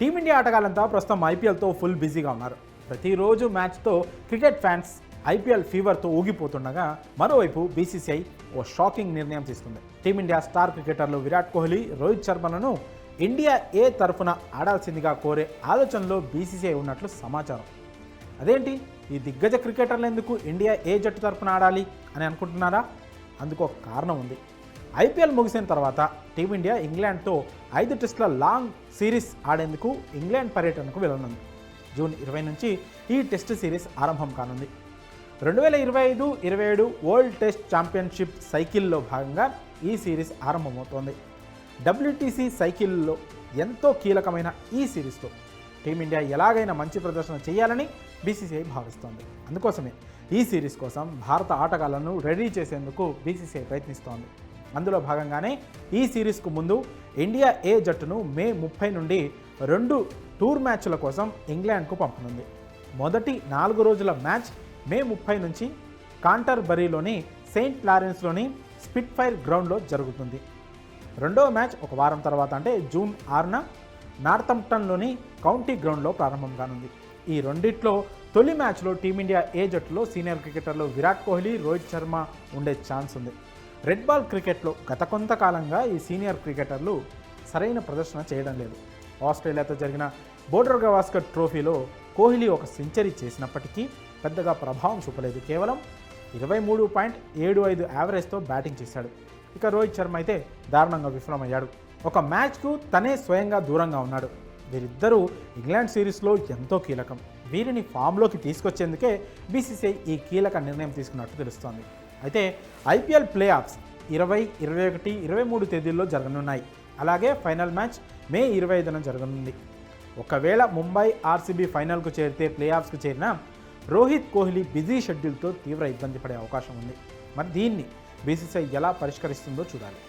Team India ఆటగాళ్ళంతా ప్రస్తుతం ఐపీఎల్తో full బిజీగా ఉన్నారు. ప్రతిరోజు మ్యాచ్తో క్రికెట్ ఫ్యాన్స్ ఐపీఎల్ ఫీవర్తో ఊగిపోతుండగా మరోవైపు బీసీసీఐ ఓ షాకింగ్ నిర్ణయం తీసుకుంది. టీమిండియా స్టార్ క్రికెటర్లు విరాట్ కోహ్లీ రోహిత్ శర్మలను ఇండియా ఏ తరఫున ఆడాల్సిందిగా కోరే ఆలోచనలో బీసీసీఐ ఉన్నట్లు సమాచారం. అదేంటి? ఈ దిగ్గజ క్రికెటర్లు ఎందుకు ఇండియా ఏ జట్టు తరఫున ఆడాలి అని అనుకుంటున్నారా? అందుకు ఒక కారణం ఉంది. ఐపీఎల్ ముగిసిన తర్వాత టీమిండియా ఇంగ్లాండ్తో ఐదు టెస్టుల లాంగ్ సిరీస్ ఆడేందుకు ఇంగ్లాండ్ పర్యటనకు వెళ్ళనుంది. జూన్ ఇరవై నుంచి ఈ టెస్ట్ సిరీస్ ఆరంభం కానుంది. రెండు వేల ఇరవై ఐదు ఇరవై ఏడు వరల్డ్ టెస్ట్ ఛాంపియన్షిప్ సైకిల్లో భాగంగా ఈ సిరీస్ ఆరంభమవుతోంది. డబ్ల్యూటీసీ సైకిల్లో ఎంతో కీలకమైన ఈ సిరీస్తో టీమిండియా ఎలాగైనా మంచి ప్రదర్శన చేయాలని బీసీసీఐ భావిస్తోంది. అందుకోసమే ఈ సిరీస్ కోసం భారత ఆటగాళ్ళను రెడీ చేసేందుకు బీసీసీఐ ప్రయత్నిస్తోంది. అందులో భాగంగానే ఈ సిరీస్కు ముందు ఇండియా ఏ జట్టును మే ముప్పై నుండి రెండు టూర్ మ్యాచ్ల కోసం ఇంగ్లాండ్కు పంపనుంది. మొదటి నాలుగు రోజుల మ్యాచ్ మే ముప్పై నుంచి కాంటర్బరీలోని సెయింట్ లారెన్స్లోని స్పిట్ ఫైర్ గ్రౌండ్లో జరుగుతుంది. రెండవ మ్యాచ్ ఒక వారం తర్వాత అంటే జూన్ ఆరున నార్థంప్టన్లోని కౌంటీ గ్రౌండ్లో ప్రారంభం కానుంది. ఈ రెండిట్లో తొలి మ్యాచ్లో టీమిండియా ఏ జట్టులో సీనియర్ క్రికెటర్లు విరాట్ కోహ్లీ రోహిత్ శర్మ ఉండే ఛాన్స్ ఉంది. రెడ్ బాల్ క్రికెట్లో గత కొంతకాలంగా ఈ సీనియర్ క్రికెటర్లు సరైన ప్రదర్శన చేయడం లేదు. ఆస్ట్రేలియాతో జరిగిన బోర్డర్ గవాస్కర్ ట్రోఫీలో కోహ్లీ ఒక సెంచరీ చేసినప్పటికీ పెద్దగా ప్రభావం చూపలేదు. కేవలం ఇరవై మూడు పాయింట్ ఏడు ఐదు యావరేజ్తో బ్యాటింగ్ చేశాడు. ఇక రోహిత్ శర్మ అయితే దారుణంగా విఫలమయ్యాడు. ఒక మ్యాచ్కు తనే స్వయంగా దూరంగా ఉన్నాడు. వీరిద్దరూ ఇంగ్లాండ్ సిరీస్లో ఎంతో కీలకం. వీరిని ఫామ్లోకి తీసుకొచ్చేందుకే బీసీసీఐ ఈ కీలక నిర్ణయం తీసుకున్నట్టు తెలుస్తోంది. అయితే ఐపీఎల్ ప్లే ఆఫ్స్ ఇరవై ఇరవై ఒకటి ఇరవై మూడు తేదీల్లో జరగనున్నాయి. అలాగే ఫైనల్ మ్యాచ్ మే ఇరవై ఐదున జరగనుంది. ఒకవేళ ముంబై ఆర్సీబీ ఫైనల్కు చేరితే ప్లే ఆఫ్స్కు చేరినా రోహిత్ కోహ్లీ బిజీ షెడ్యూల్తో తీవ్ర ఇబ్బంది పడే అవకాశం ఉంది. మరి దీన్ని బీసీసీఐ ఎలా పరిష్కరిస్తుందో చూడాలి.